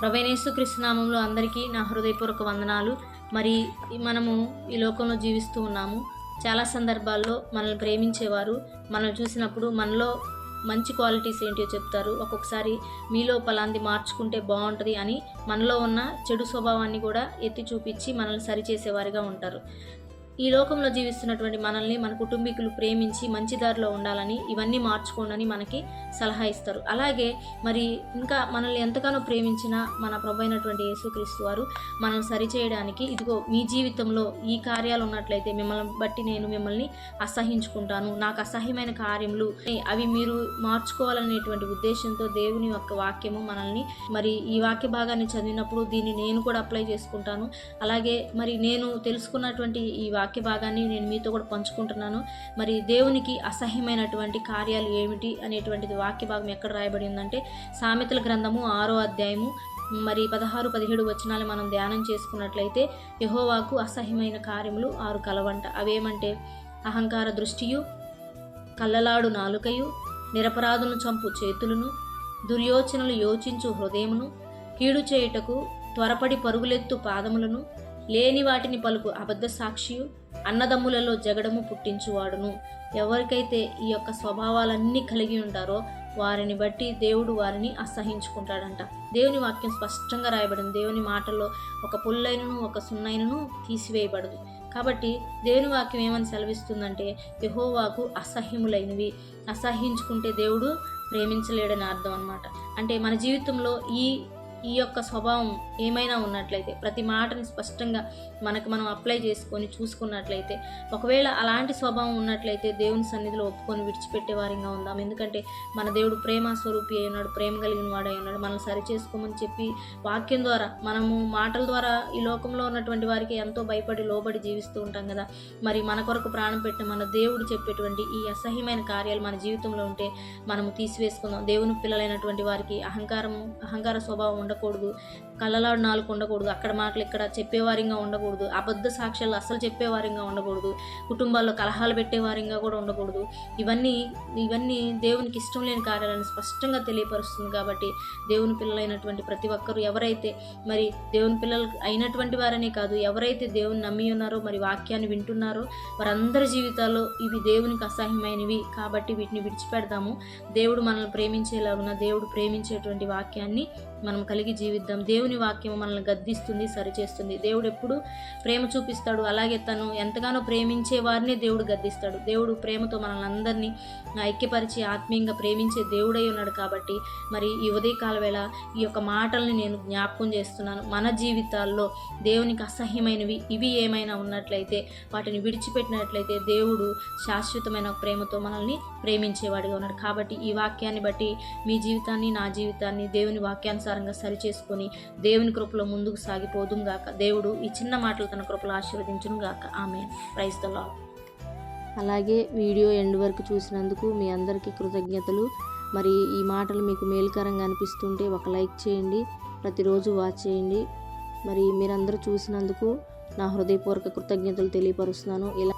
ప్రవేణేశు కృష్ణనామంలో అందరికీ నా హృదయపూర్వక వందనాలు. మరి మనము ఈ లోకంలో జీవిస్తూ ఉన్నాము. చాలా సందర్భాల్లో మనల్ని ప్రేమించేవారు మనల్ని చూసినప్పుడు మనలో మంచి క్వాలిటీస్ ఏంటో చెప్తారు. ఒక్కొక్కసారి మీలో పలాంది మార్చుకుంటే బాగుంటుంది అని మనలో ఉన్న చెడు స్వభావాన్ని కూడా ఎత్తి చూపించి మనల్ని సరిచేసేవారిగా ఉంటారు. ఈ లోకంలో జీవిస్తున్నటువంటి మనల్ని మన కుటుంబీకులు ప్రేమించి మంచి దారిలో ఉండాలని ఇవన్నీ మార్చుకోండి మనకి సలహా ఇస్తారు. అలాగే మరి ఇంకా మనల్ని ఎంతగానో ప్రేమించిన మన ప్రభు అయినటువంటి యేసుక్రీస్తు వారు మనం సరిచేయడానికి ఇదిగో మీ జీవితంలో ఈ కార్యాలు ఉన్నట్లయితే మిమ్మల్ని బట్టి నేను మిమ్మల్ని అసహించుకుంటాను. నాకు అసహ్యమైన కార్యములు అవి మీరు మార్చుకోవాలనేటువంటి ఉద్దేశంతో దేవుని యొక్క వాక్యము మనల్ని మరి ఈ వాక్య భాగాన్ని చదివినప్పుడు దీన్ని నేను కూడా అప్లై చేసుకుంటాను. అలాగే మరి నేను తెలుసుకున్నటువంటి ఈ వాక్య వాక్య భాగాన్ని నేను మీతో కూడా పంచుకుంటున్నాను. మరి దేవునికి అసహ్యమైనటువంటి కార్యాలు ఏమిటి అనేటువంటిది వాక్య భాగం ఎక్కడ రాయబడి ఉందంటే సామెతల గ్రంథము ఆరో అధ్యాయము మరి పదహారు పదిహేడు వచనాలు మనం ధ్యానం చేసుకున్నట్లయితే యహోవాకు అసహ్యమైన కార్యములు ఆరు కలవంట. అవేమంటే అహంకార దృష్టియు కళ్ళలాడు నాలుకయు నిరపరాధును చంపు చేతులను దుర్యోచనలు యోచించు హృదయమును కీడు చేయుటకు త్వరపడి పరుగులెత్తు పాదములను లేని వాటిని పలుకు అబద్ధ సాక్షియు అన్నదమ్ములలో జగడము పుట్టించువాడును. ఎవరికైతే ఈ యొక్క స్వభావాలన్నీ కలిగి ఉంటారో వారిని బట్టి దేవుడు వారిని అసహించుకుంటాడంట. దేవుని వాక్యం స్పష్టంగా రాయబడింది. దేవుని మాటల్లో ఒక పుల్లైనను ఒక సున్నైనను తీసివేయబడదు. కాబట్టి దేవుని వాక్యం ఏమని సెలవిస్తుందంటే యహోవాకు అసహ్యములైనవి. అసహ్యించుకుంటే దేవుడు ప్రేమించలేడని అర్థం అనమాట అంటే మన జీవితంలో ఈ ఈ యొక్క స్వభావం ఏమైనా ఉన్నట్లయితే ప్రతి మాటని స్పష్టంగా మనకు మనం అప్లై చేసుకొని చూసుకున్నట్లయితే ఒకవేళ అలాంటి స్వభావం ఉన్నట్లయితే దేవుని సన్నిధిలో ఒప్పుకొని విడిచిపెట్టే వారిగా ఉందాం. ఎందుకంటే మన దేవుడు ప్రేమ స్వరూపి అయి ఉన్నాడు ప్రేమ కలిగిన వాడై ఉన్నాడు. మనం సరి చేసుకోమని చెప్పి వాక్యం ద్వారా మనము మాటల ద్వారా ఈ లోకంలో ఉన్నటువంటి వారికి ఎంతో భయపడి లోబడి జీవిస్తూ ఉంటాం కదా. మరి మన కొరకు ప్రాణం పెట్టిన మన దేవుడు చెప్పేటువంటి ఈ అసహ్యమైన కార్యాలు మన జీవితంలో ఉంటే మనము తీసివేసుకుందాం. దేవుని పిల్లలైనటువంటి వారికి అహంకారం అహంకార స్వభావం ఉండదు ఉండకూడదు కళ్ళలాడు నాలుగు ఉండకూడదు అక్కడ మాటలు ఇక్కడ చెప్పేవారిగా ఉండకూడదు. అబద్ధ సాక్ష్యాలు అస్సలు చెప్పేవారిగా ఉండకూడదు. కుటుంబాల్లో కలహాలు పెట్టేవారిగా కూడా ఉండకూడదు. ఇవన్నీ ఇవన్నీ దేవునికి ఇష్టం లేని కార్యాలను స్పష్టంగా తెలియపరుస్తుంది కాబట్టి దేవుని పిల్లలైనటువంటి ప్రతి ఒక్కరూ ఎవరైతే మరి దేవుని పిల్లలు అయినటువంటి వారనే కాదు ఎవరైతే దేవుని నమ్మి ఉన్నారో మరి వాక్యాన్ని వింటున్నారో వారందరి జీవితాల్లో ఇవి దేవునికి అసహ్యమైనవి కాబట్టి వీటిని విడిచిపెడదాము దేవుడు మనల్ని ప్రేమించేలాగున దేవుడు ప్రేమించేటువంటి వాక్యాన్ని మనం కలిగి జీవిద్దాం. దేవుని వాక్యం మనల్ని గద్దిస్తుంది సరిచేస్తుంది. దేవుడు ఎప్పుడు ప్రేమ చూపిస్తాడు. అలాగే తను ఎంతగానో ప్రేమించే వారిని దేవుడు గద్దిస్తాడు. దేవుడు ప్రేమతో మనల్ని అందరినీ ఐక్యపరిచి ఆత్మీయంగా ప్రేమించే దేవుడై ఉన్నాడు కాబట్టి మరి ఈ ఉదయకాల వేళ ఈ యొక్క మాటల్ని నేను జ్ఞాపకం చేస్తున్నాను. మన జీవితాల్లో దేవునికి అసహ్యమైనవి ఇవి ఏమైనా ఉన్నట్లయితే వాటిని విడిచిపెట్టినట్లయితే దేవుడు శాశ్వతమైన ప్రేమతో మనల్ని ప్రేమించేవాడిగా ఉన్నాడు. కాబట్టి ఈ వాక్యాన్ని బట్టి మీ జీవితాన్ని నా జీవితాన్ని దేవుని వాక్యానుసారంగా సరిచేసుకొని దేవుని కృపలో ముందుకు సాగిపోదుం గాక. దేవుడు ఈ చిన్న మాటలు తన కృపలో ఆశీర్వదించును గాక. ఆమె ప్రైస్తలో అలాగే వీడియో ఎండ్ వరకు చూసినందుకు మీ అందరికీ కృతజ్ఞతలు. మరి ఈ మాటలు మీకు మేలుకరంగా అనిపిస్తుంటే ఒక లైక్ చేయండి. ప్రతిరోజు వాచ్ చేయండి. మరి మీరందరూ చూసినందుకు నా హృదయపూర్వక కృతజ్ఞతలు తెలియపరుస్తున్నాను. ఇలా